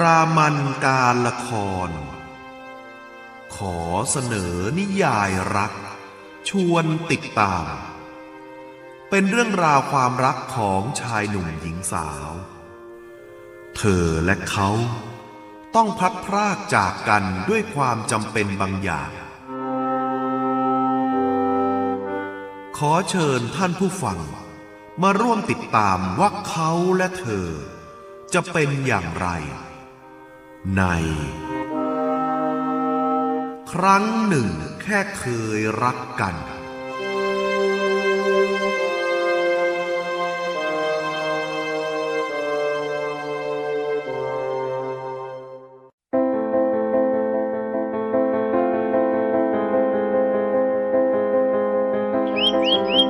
รามันการละคร ขอเสนอนิยายรัก ชวนติดตาม เป็นเรื่องราวความรักของชายหนุ่มหญิงสาว เธอและเขาต้องพัดพรากจากกันด้วยความจำเป็นบางอย่าง ขอเชิญท่านผู้ฟัง มาร่วมติดตามว่าเขาและเธอจะเป็นอย่างไร ใน ครั้งหนึ่งแค่เคยรักกันเป็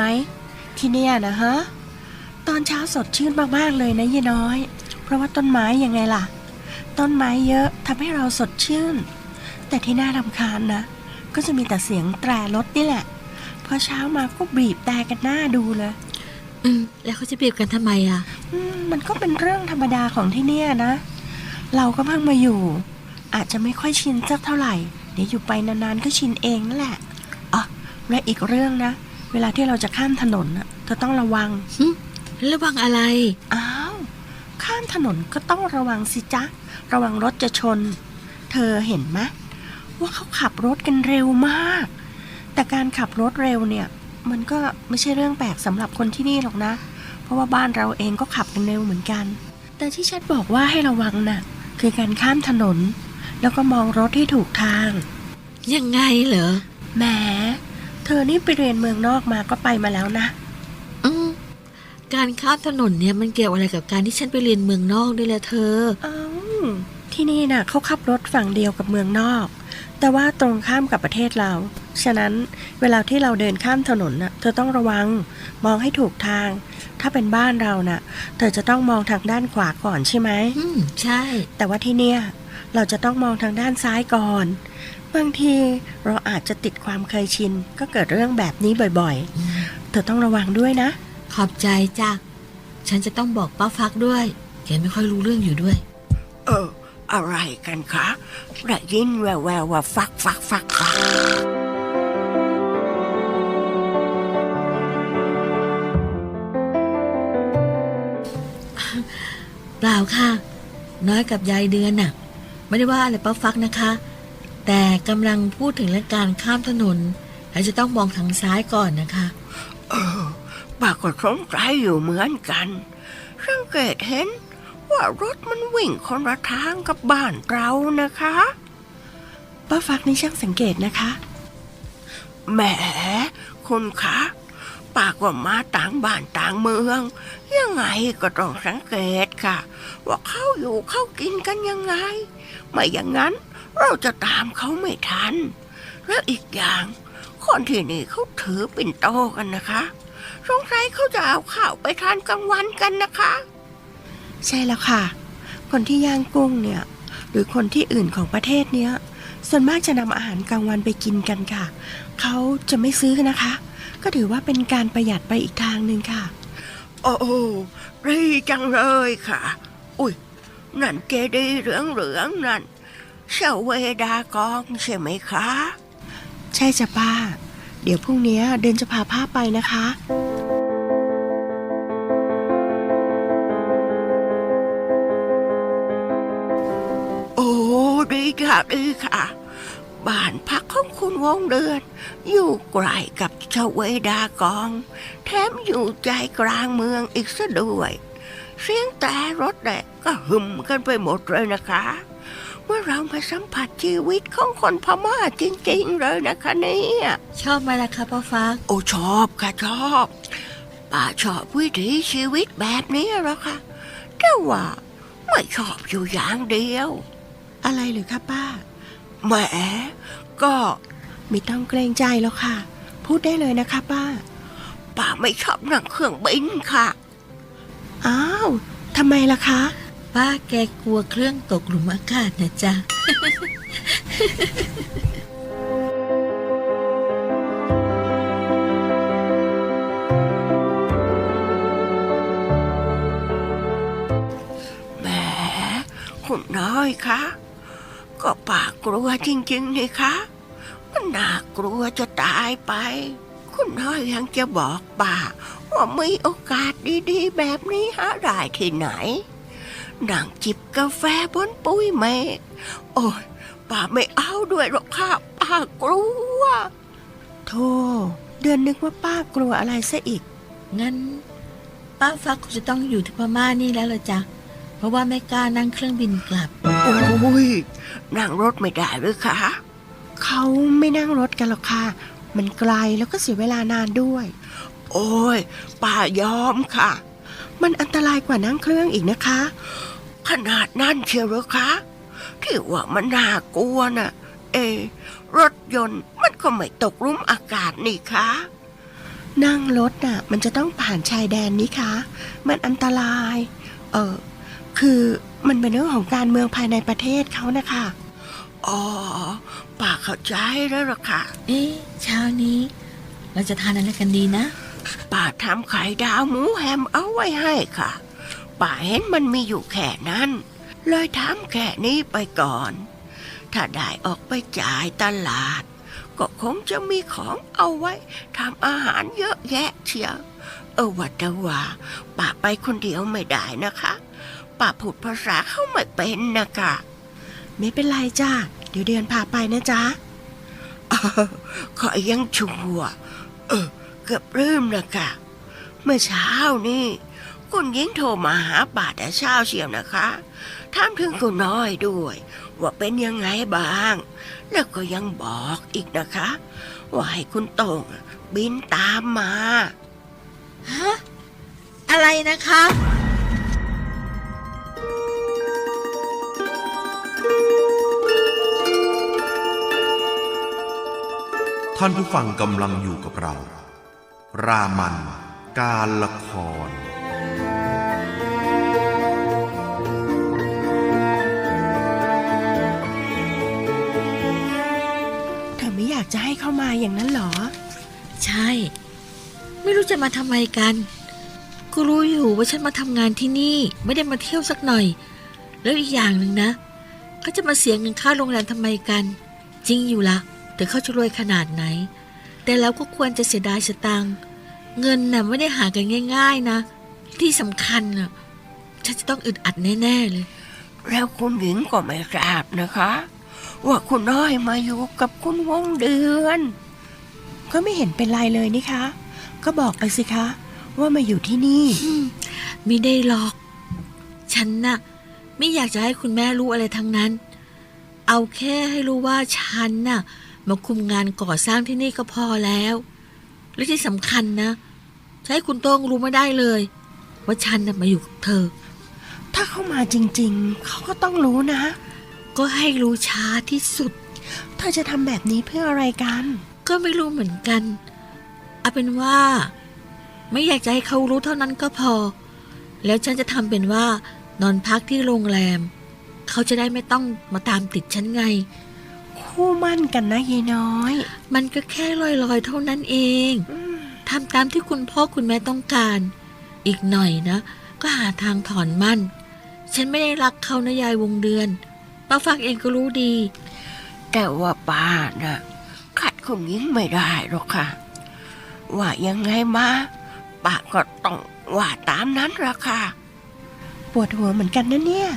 ไหม ที่เนี่ยนะฮะ ตอนเช้าสดชื่นมากๆเลยนะยี่น้อย เพราะว่าต้นไม้ยังไงล่ะ ต้นไม้เยอะทำให้เราสดชื่น แต่ที่น่ารำคาญนะ ก็จะมีแต่เสียงแตรรถนี่แหละ พอเช้ามาก็บีบแต่กันหน้าดูเลย อืม แล้วเขาจะเปรียบกันทำไมอะ อืมมันก็เป็นเรื่องธรรมดาของที่เนี่ยนะ เราก็เพิ่งมาอยู่ อาจจะไม่ค่อยชินสักเท่าไหร่ เดี๋ยวอยู่ไปนานๆก็ชินเองนั่นแหละอ๋อและอีกเรื่องนะ เวลาที่เราจะข้ามถนนน่ะเธอต้องระวังระวังอะไร อ้าว ข้ามถนนก็ต้องระวังสิจ๊ะ ระวังรถจะชน เธอเห็นไหมว่าเขาขับรถกันเร็วมาก แต่การขับรถเร็วเนี่ย มันก็ไม่ใช่เรื่องแปลกสำหรับคนที่นี่หรอกนะ เพราะว่าบ้านเราเองก็ขับกันเร็วเหมือนกัน แต่ที่ชัดบอกว่าให้ระวังน่ะ คือการข้ามถนน แล้วก็มองรถที่ถูกทาง ยังไงเหรอ แหมเธอนี่ไปเรียนเมืองนอกมาก็ไปมาแล้วนะ อืมการข้ามถนนเนี่ยมันเกี่ยวอะไรกับการที่ฉันไปเรียนเมืองนอกด้วยล่ะเธอ อ้าวที่นี่น่ะเขาขับรถฝั่งเดียวกับเมืองนอก แต่ว่าตรงข้ามกับประเทศเรา ฉะนั้นเวลาที่เราเดินข้ามถนนน่ะ เธอต้องระวัง มองให้ถูกทาง ถ้าเป็นบ้านเราน่ะ เธอจะต้องมองทางด้านขวาก่อนใช่ไหม อืม ใช่ แต่ว่าที่เนี่ย เราจะต้องมองทางด้านซ้ายก่อน บางทีเราอาจจะติดความเคยชิน ก็เกิดเรื่องแบบนี้บ่อยๆ เธอต้องระวังด้วยนะ ขอบใจจ้ะ ฉันจะต้องบอกป้าฟักด้วย แกไม่ค่อยรู้เรื่องอยู่ด้วย เออ อะไรกันคะได้ยินแววๆว่าฟักฟักฟักฟักเปล่าค่ะ น้อยกับยายเดือนน่ะ ไม่ได้ว่าอะไรป้าฟักนะคะ แต่กำลังพูดถึงเรื่องการข้ามถนนและจะต้องมองทางซ้ายก่อนนะคะ เออป้าก็สงสัยอยู่เหมือนกัน สังเกตเห็นว่ารถมันวิ่งคนละทางกับบ้านเรานะคะป้าฟักนี่ช่างสังเกตนะคะ แหมคุณคะป้าก็มาต่างบ้านต่างเมือง ยังไงก็ต้องสังเกตค่ะ ว่าเขาอยู่เขากินกันยังไง ไม่อย่างนั้น เราจะตามเขาไม่ทัน แล้วอีกอย่างคนที่นี่เขาถือปิ่นโตกันนะคะสงสัยเขาจะเอาข้าวไปทานกลางวันกันนะคะ ใช่แล้วค่ะ คนที่ย่างกุ้งเนี่ย หรือคนที่อื่นของประเทศเนี้ย ส่วนมากจะนำอาหารกลางวันไปกินกันค่ะ เขาจะไม่ซื้อนะคะ ก็ถือว่าเป็นการประหยัดไปอีกทางหนึ่งค่ะ โอ้ดีจังเลยค่ะ อุ้ยนั่นเกดีย์เหลืองเหลืองๆนั่น เชาเวดากองใช่ไหมคะ ใช่จ้ะป้า เดี๋ยวพรุ่งนี้เดินจะพาป้าไปนะคะ โอ้ดีค่ะดีค่ะบ้านพักของคุณวงเดือน อยู่ใกล้กับเชาเวดากอง แถมอยู่ใจกลางเมืองอีกซะด้วย เสียงแต่รถเนี่ยก็หึมกันไปหมดเลยนะคะ เมื่อเรามาสัมผัสชีวิตของคนพม่าจริง ๆ เลยนะคะเนี่ยชอบไหมล่ะคะป้าฟักโอ้ชอบค่ะชอบป้าชอบวิถีชีวิตแบบนี้หรอกค่ะแต่ว่าไม่ชอบอยู่อย่างเดียว อะไรหรือคะป้าแหมก็ไม่ต้องเกรงใจแล้วค่ะ พูดได้เลยนะคะป้า ป้าไม่ชอบนั่งเครื่องบินค่ะ อ้าวทำไมล่ะคะ ป้าแกกลัวเครื่องตกหลุมอากาศนะจ๊ะ แหมคุณน้อยคะ ก็ป่ากลัวจริงๆนี่คะ มันน่ากลัวจะตายไป คุณน้อยยังจะบอกป่าว่ามีโอกาสดีๆ แบบนี้หาได้ที่ไหน นั่งจิบกาแฟบนปุ้ยเมฆโอ้ยป่าไม่เอาด้วยหรอกค่ะป่ากลัวโธ่เดือนนึกว่าป้ากลัวอะไรซะอีก งั้น ป้าฟักคงจะต้องอยู่ที่พม่านี่แล้วละจ๊ะเพราะว่าไม่กล้านั่งเครื่องบินกลับโอ้ยนั่งรถไม่ได้หรือคะเขาไม่นั่งรถกันหรอกค่ะ มันไกลแล้วก็เสียเวลานานด้วย โอ้ยป่ายอมค่ะ มันอันตรายกว่านั่งเครื่องอีกนะคะ ขนาดนั้นเชียวเหรือคะที่ว่ามันน่ากลัวน่ะ เอะรถยนต์มันก็ไม่ตกหลุมอากาศนี่คะนั่งรถน่ะ มันจะต้องผ่านชายแดนนี้คะ มันอันตราย เออคือมันเป็นเรื่องของการเมืองภายในประเทศเขานะคะ อ๋อป่าเข้าใจแล้วล่ะค่ะ เอ๊ะเช้านี้ เราจะทานอะไรกันดีนะ ป่าทำไข่ดาวหมูแฮมเอาไว้ให้ค่ะ ป่าเห็นมันมีอยู่แค่นั้นเลยทำแค่นี้ไปก่อน ถ้าได้ออกไปจ่ายตลาด ก็คงจะมีของเอาไว้ทำอาหารเยอะแยะเชียวเออวัแต่ว่าป่าไปคนเดียวไม่ได้นะคะป่าพูดภาษาเข้าไม่เป็นนะคะไม่เป็นไรจ้าเดี๋ยวเดือนพาไปนะจ๊ะเออขอยังชัวร์เออเกือบลืมนะคะเมื่อเช้านี่ คุณหญิงโทรมาหาป่าแต่เช้าเชียวนะคะถามถึงคุณน้อยด้วย ว่าเป็นยังไงบ้าง แล้วก็ยังบอกอีกนะคะ ว่าให้คุณโต่งบินตามมาฮะอะไรนะคะท่านผู้ฟังกำลังอยู่กับเรา รามัน การละครากจะให้เข้ามาอย่างนั้นเหรอ ใช่ ไม่รู้จะมาทำไมกันก็รู้อยู่ว่าฉันมาทำงานที่นี่ไม่ได้มาเที่ยวสักหน่อย แล้วอีกอย่างหนึ่งนะเขาจะมาเสียเงินค่าโรงแรมทำไมกัน จริงอยู่ละแต่เขาจะรวยขนาดไหน แต่เราก็ควรจะเสียดายสตังค์เงินน่ะไม่ได้หากันง่าย ๆ นะ ที่สำคัญน่ะฉันจะต้องอึดอัดแน่ ๆ เลย แล้วคุณหญิงก็ไม่ทราบนะคะ ว่าคุณน้อยมาอยู่กับคุณวงเดือน ก็ไม่เห็นเป็นไรเลยนี่คะ ก็บอกไปสิคะ ว่ามาอยู่ที่นี่ ไม่ได้หรอก ฉันน่ะ ไม่อยากจะให้คุณแม่รู้อะไรทั้งนั้น เอาแค่ให้รู้ว่าฉันน่ะ มาคุมงานก่อสร้างที่นี่ก็พอแล้ว และที่สำคัญนะจะให้คุณโต้งรู้ไม่ได้เลย ว่าฉันน่ะมาอยู่กับเธอ ถ้าเข้ามาจริง ๆ เขาก็ต้องรู้นะ ก็ให้รู้ช้าที่สุด เธอจะทำแบบนี้เพื่ออะไรกัน ก็ไม่รู้เหมือนกัน เอาเป็นว่า ไม่อยากจะให้เขารู้เท่านั้นก็พอ แล้วฉันจะทำเป็นว่า นอนพักที่โรงแรม เขาจะได้ไม่ต้องมาตามติดฉันไง คู่มั่นกันนะยายน้อย มันก็แค่ลอยๆ เท่านั้นเองทำตามที่คุณพ่อคุณแม่ต้องการ อีกหน่อยนะ ก็หาทางถอนมั่น ฉันไม่ได้รักเขานะยายวงเดือน ป้าฟักเองก็รู้ดี แต่ว่าป้าน่ะขัดคุณหญิงไม่ได้หรอกค่ะ ว่ายังไงมาป้าก็ต้องว่าตามนั้นละค่ะปวดหัวเหมือนกันนะเนี่ย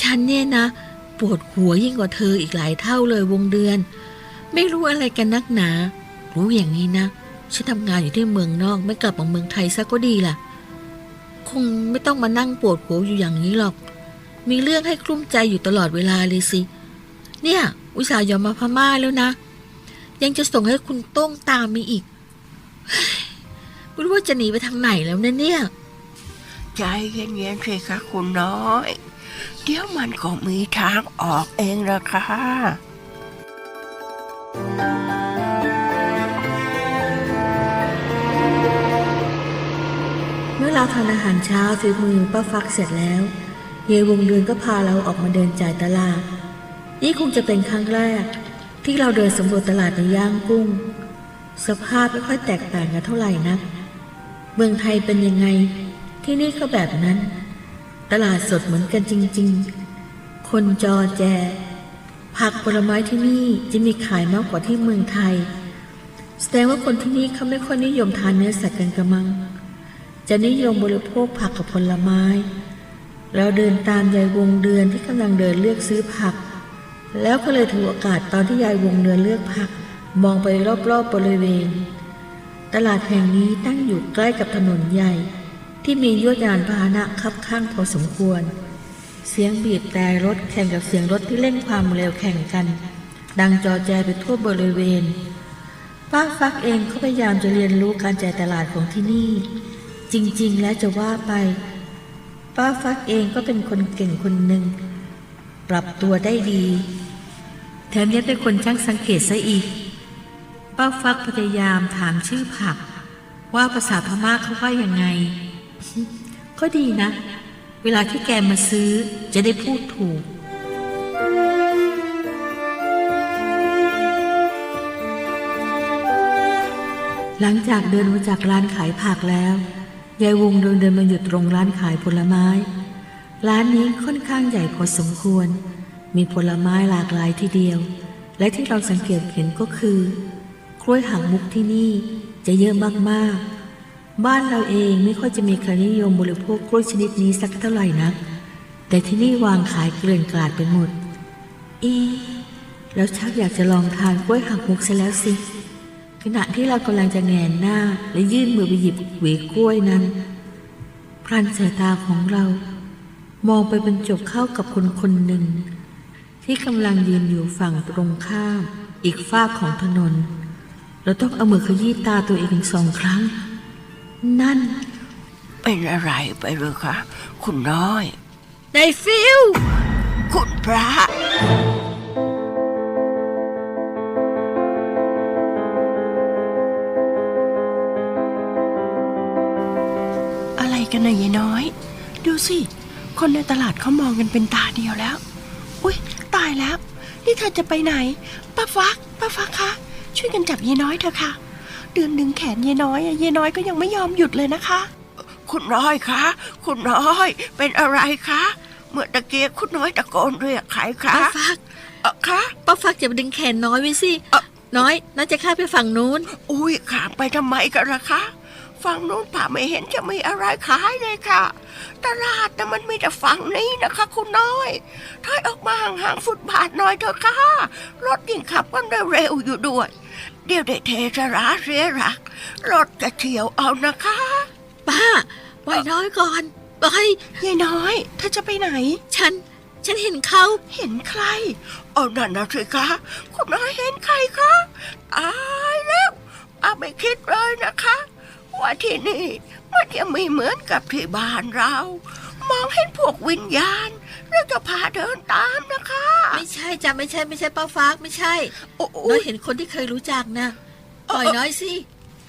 ฉันเนี่ยนะ ปวดหัวยิ่งกว่าเธออีกหลายเท่าเลยวงเดือน ไม่รู้อะไรกันนักหนา รู้อย่างนี้นะฉันทำงานอยู่ที่เมืองนอกไม่กลับมาเมืองไทยซะก็ดีล่ะ คงไม่ต้องมานั่งปวดหัวอยู่อย่างนี้หรอก มีเรื่องให้กลุ้มใจอยู่ตลอดเวลาเลยสิ เนี่ย อุตส่าห์ยอมมาพม่าแล้วนะ ยังจะส่งให้คุณโต้งตามมีอีกเฮ้ยไม่รู้ว่าจะหนีไปทางไหนแล้วนะเนี่ย ใจเย็นๆสิคะคุณน้อย เดี๋ยวมันก็มีทางออกเองละค่ะเมื่อเราทานอาหารเช้าฝีมือป้าฟักเสร็จแล้ว ยายวงเดือนก็พาเราออกมาเดินจ่ายตลาด นี่คงจะเป็นครั้งแรก ที่เราเดินสำรวจตลาดในย่างกุ้ง สภาพไม่ค่อยแตกต่างกันเท่าไหร่นัก เมืองไทยเป็นยังไง ที่นี่ก็แบบนั้น ตลาดสดเหมือนกันจริง ๆ คนจอแจ ผักผลไม้ที่นี่จะมีขายมากกว่าที่เมืองไทย แสดงว่าคนที่นี่เขาไม่ค่อยนิยมทานเนื้อสัตว์กันกระมัง จะนิยมบริโภคผักกับผลไม้ เราเดินตามยายวงเดือนที่กำลังเดินเลือกซื้อผัก แล้วก็เลยถือโอกาสตอนที่ยายวงเดือนเลือกผัก มองไปรอบๆบบริเวณ ตลาดแห่งนี้ตั้งอยู่ใกล้กับถนนใหญ่ ที่มียวดยานพาหนะคับข้างพอสมควร เสียงบีบแต่รถแข่งกับเสียงรถที่เร่งความเร็วแข่งกัน ดังจอแจไปทั่วบริเวณป้าฟักเองก็พยายามจะเรียนรู้การจ่ายตลาดของที่นี่ จริง ๆ แล้วจะว่าไป ป้าฟักเองก็เป็นคนเก่งคนหนึ่ง ปรับตัวได้ดี แถมยังเป็นคนช่างสังเกตซะอีก ป้าฟักพยายามถามชื่อผัก ว่าภาษาพม่าเขาว่ายังไง ก็ดีนะ เวลาที่แกมาซื้อจะได้พูดถูกหลังจากเดินมาจากร้านขายผักแล้ว ยายวงเดินเดินมาหยุดตรงร้านขายผลไม้ ร้านนี้ค่อนข้างใหญ่พอสมควร มีผลไม้หลากหลายทีเดียว และที่เราสังเกตเห็นก็คือ กล้วยหางมุกที่นี่จะเยอะมากๆ บ้านเราเองไม่ค่อยจะมีใครนิยมบริโภคกล้วยชนิดนี้สักเท่าไหร่นัก แต่ที่นี่วางขายเกลื่อนกลาดไปหมดอ๊ะแล้วชักอยากจะลองทานกล้วยหักมุกซะแล้วสิ ขณะที่เรากำลังจะแงนหน้าและยื่นมือไปหยิบหวีกล้วยนั้นพลันสายตาของเรา มองไปบรรจบเข้ากับคนคนหนึ่ง ที่กำลังยืนอยู่ฝั่งตรงข้าม อีกฝากของถนน เราต้องเอามือขยี้ตาตัวเองถึงสองครั้ง นั่น เป็นอะไรไปหรือคะ คุณน้อย ในฟิลคุณพระ กันนะยายน้อย ดูสิ คนในตลาดเขามองกันเป็นตาเดียวแล้ว อุ้ยตายแล้ว นี่เธอจะไปไหนป้าฟักป้าฟักคะช่วยกันจับยายน้อยเถอะค่ะ เดือนดึงแขนยายน้อยอะยายน้อยก็ยังไม่ยอมหยุดเลยนะคะ คุณน้อยคะคุณน้อย เป็นอะไรคะเมื่อตะเกียกคุณน้อยตะโกนเรียกใครคะป้าฟักเอ่อคะป้าฟักจะดึงแขนน้อยไว้สิเอ่อน้อยน่าจะข้ามไปฝั่งนู้น อุ้ยขามไปทำไมกันล่ะคะ ฝั่งนู้นป่าไม่เห็นจะมีอะไรขายเลยค่ะ ตลาดนะมันมีแต่ฝั่งนี้นะคะ คุณน้อยถอยออกมาห่างๆฟุตบาทหน่อยเถอะค่ะ รถยิ่งขับกันเร็วๆอยู่ด้วย เดี๋ยวได้เทสราเสียหลัก รถจะเฉียวเอานะคะ ป้าปล่อยน้อยก่อนปล่อยยายน้อยเธอจะไปไหน ฉัน ฉันเห็นเขาเห็นใครเอานั่นนะสิคะคุณน้อยเห็นใครคะตายแล้วอาไม่คิดเลยนะคะ ว่าที่นี่มันจะไม่เหมือนกับที่บ้านเรา มองเห็นพวกวิญญาณแล้วจะพาเดินตามนะคะ ไม่ใช่จ้ะไม่ใช่ไม่ใช่ป้าฟักไม่ใช่โอ้น้อยยเห็นคนที่เคยรู้จักนะปล่อยน้อยสิ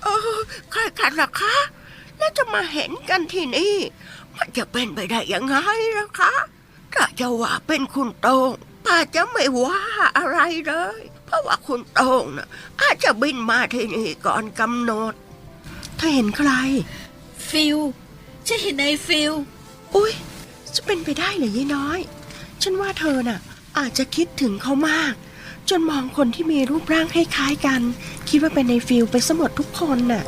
เออใครกันล่ะคะ แล้วจะมาเห็นกันที่นี่ มันจะเป็นไปได้ยังไงล่ะคะถ้าจะว่าเป็นคุณโตงป้าจะไม่ว่าอะไรเลย เพราะว่าคุณโตงน่ะอาจจะบินมาที่นี่ก่อนกำหนด เธอเห็นใคร ฟิลฉันเห็นในฟิลอุ้ยจะเป็นไปได้เหรอยายน้อย ฉันว่าเธอน่ะ อาจจะคิดถึงเขามาก จนมองคนที่มีรูปร่างคล้ายๆกัน คิดว่าเป็นในฟิลไปสมดทุกคนน่ะ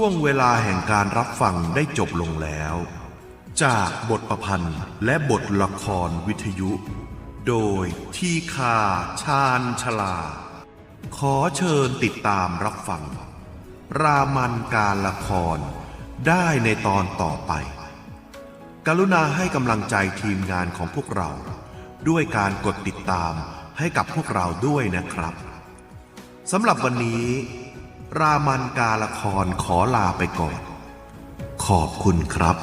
ช่วงเวลาแห่งการรับฟังได้จบลงแล้ว จากบทประพันธ์และบทละครวิทยุ โดยที่คาชาญชลา ขอเชิญติดตามรับฟัง รามันการละครได้ในตอนต่อไป กรุณาให้กำลังใจทีมงานของพวกเรา ด้วยการกดติดตามให้กับพวกเราด้วยนะครับสำหรับวันนี้ รามันกาละครขอลาไปก่อน ขอบคุณครับ